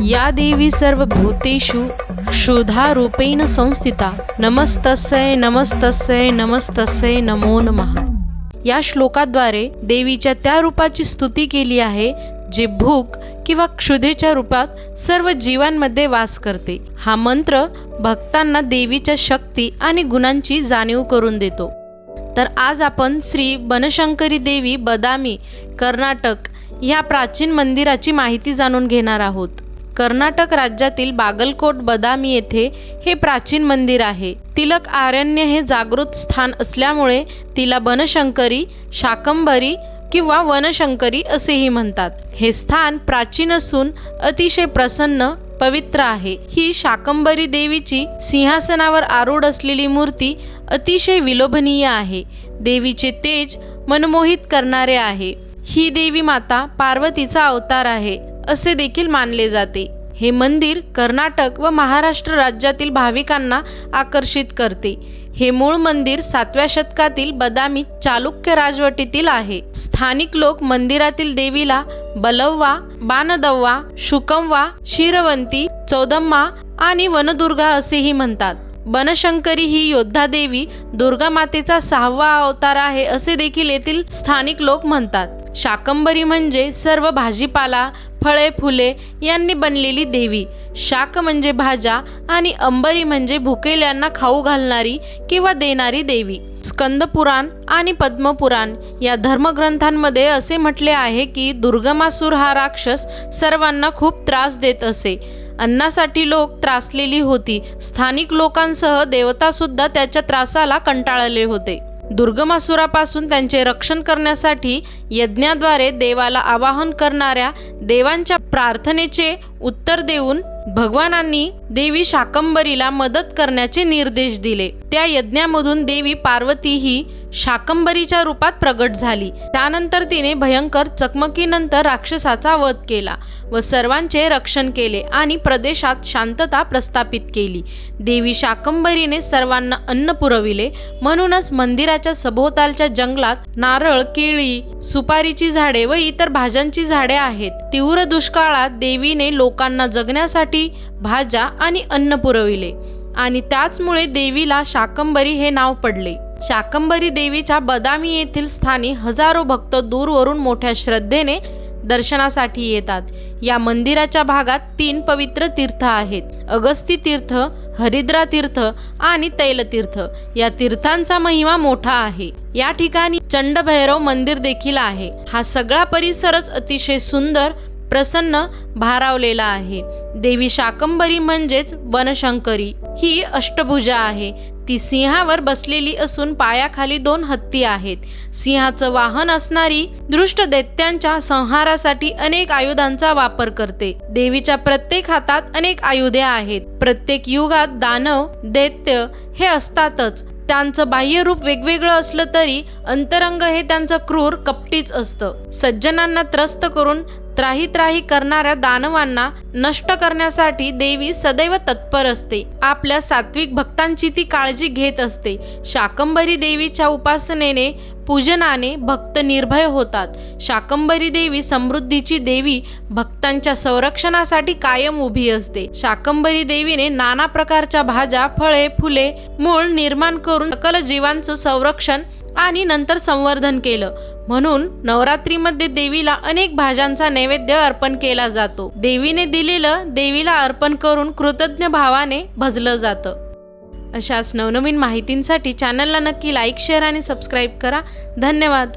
या देवी सर्वभूतेषु क्षुधारूपेण संस्थिता। नमस्तस्यै नमस्तस्यै नमस्तस्यै नमो नमः। या श्लोकाद्वारे देवीच्या त्या रूपाची स्तुती केली आहे जे भूक किंवा क्षुधेच्या रूपात सर्व जीवांमध्ये वास करते. हा मंत्र भक्तांना देवीच्या शक्ती आणि गुणांची जाणीव करून देतो. तर आज आपण श्री बनशंकरी देवी बदामी कर्नाटक ह्या प्राचीन मंदिराची माहिती जाणून घेणार आहोत. कर्नाटक राज्यातील बागलकोट बदामी येथे हे प्राचीन मंदिर आहे. तिलक आरण्य हे जागृत स्थान असल्यामुळे तिला बनशंकरी शाकंभरी किंवा वनशंकरी असेही म्हणतात. हे स्थान प्राचीन असून अतिशय प्रसन्न पवित्र आहे. ही शाकंभरी देवीची सिंहासनावर आरूढ असलेली मूर्ती अतिशय विलोभनीय आहे. देवीचे तेज मनमोहित करणारे आहे. ही देवी माता पार्वतीचा अवतार आहे. असे देखील मानले जाते. हे मंदिर कर्नाटक व महाराष्ट्र राज्यातील भाविकांना आकर्षित करते. हे मूळ मंदिर सातव्या शतकातील बदामी चालुक्य राजवटीतील आहे. स्थानिक लोक मंदिरातील देवीला बलव्वा बानदव्वा शुकम्वा शिरवंती चौदम्मा आणि वनदुर्गा असेही म्हणतात. बनशंकरी ही योद्धा देवी दुर्गा मातेचा सहावा अवतार आहे असे देखील येथील स्थानिक लोक म्हणतात. शाकंबरी म्हणजे सर्व भाजीपाला फळे फुले यांनी बनलेली देवी. शाक म्हणजे भाज्या आणि अंबरी म्हणजे भुकेल्यांना खाऊ घालणारी किंवा देणारी देवी. स्कंदपुराण आणि पद्मपुराण या धर्मग्रंथांमध्ये असे म्हटले आहे की दुर्गमासूर हा राक्षस सर्वांना खूप त्रास देत असे. अन्नासाठी लोक त्रासलेली होती. स्थानिक लोकांसह देवतासुद्धा त्याच्या त्रासाला कंटाळले होते. दुर्गमासुरापासून त्यांचे रक्षण करण्यासाठी यज्ञाद्वारे देवाला आवाहन करणाऱ्या देवांच्या प्रार्थनेचे उत्तर देऊन भगवानांनी देवी शाकंबरीला मदत करण्याचे निर्देश दिले. त्या यज्ञामधून देवी पार्वती ही शाकंबरीच्या रूपात प्रगट झाली. त्यानंतर तिने भयंकर चकमकीनंतर राक्षसाचा वध केला व सर्वांचे रक्षण केले आणि प्रदेशात शांतता प्रस्थापित केली. देवी शाकंबरीने सर्वांना अन्न पुरविले. म्हणूनच मंदिराच्या सभोवतालच्या जंगलात नारळ केळी सुपारीची झाडे व इतर भाज्यांची झाडे आहेत. तीव्र दुष्काळात देवीने लोकांना जगण्यासाठी भाज्या आणि अन्न पुरविले. आणि त्याचमुळे देवीला शाकंबरी हे नाव पडले. शाकंबरी देवीच्या बदामी येथील स्थानी हजारो भक्त दूरवरून मोठ्या श्रद्धेने दर्शनासाठी येतात. या मंदिराच्या भागात तीन पवित्र तीर्थ आहेत. अगस्ती तीर्थ हरिद्रा तीर्थ आणि तैलतीर्थ या तीर्थांचा महिमा मोठा आहे. या ठिकाणी चंडभैरव मंदिर देखील आहे. हा सगळा परिसरच अतिशय सुंदर प्रसन्न भारावलेला आहे. देवी शाकंबरी म्हणजेच बनशंकरी ही अष्टभुजा आहे. ती सिंहावर बसलेली असून पायाखाली दोन हत्ती आहेत. सिंहाचं वाहन असणारी दृष्ट दैत्यांच्या संहारासाठी अनेक आयुधांचा वापर करते. देवीच्या प्रत्येक हातात अनेक आयुधे आहेत. प्रत्येक युगात दानव दैत्य हे असतातच. त्यांचं बाह्य रूप वेगवेगळं असलं तरी अंतरंग हे त्यांचं क्रूर कपटीच असतं. सज्जनांना त्रस्त करून त्राही त्राही करणाऱ्या दानवांना नष्ट करण्यासाठी देवी सदैव तत्पर असते. आपल्या सात्विक भक्तांची ती काळजी घेत असते. शाकंबरी देवीच्या उपासनेने पूजनाने भक्त निर्भय होतात. शाकंबरी देवी समृद्धीची देवी भक्तांच्या संरक्षणासाठी कायम उभी असते. शाकंबरी देवीने नाना प्रकारच्या भाज्या फळे फुले मूळ निर्माण करून सकल जीवांचं संरक्षण आणि नंतर संवर्धन केलं. म्हणून नवरात्रीमध्ये देवीला अनेक भाज्यांचा नैवेद्य अर्पण केला जातो. देवीने दिलेलं देवीला अर्पण करून कृतज्ञ भावाने भजलं जातं. अशाच नवनवीन माहितींसाठी चॅनलला नक्की लाईक शेअर आणि सबस्क्राईब करा. धन्यवाद.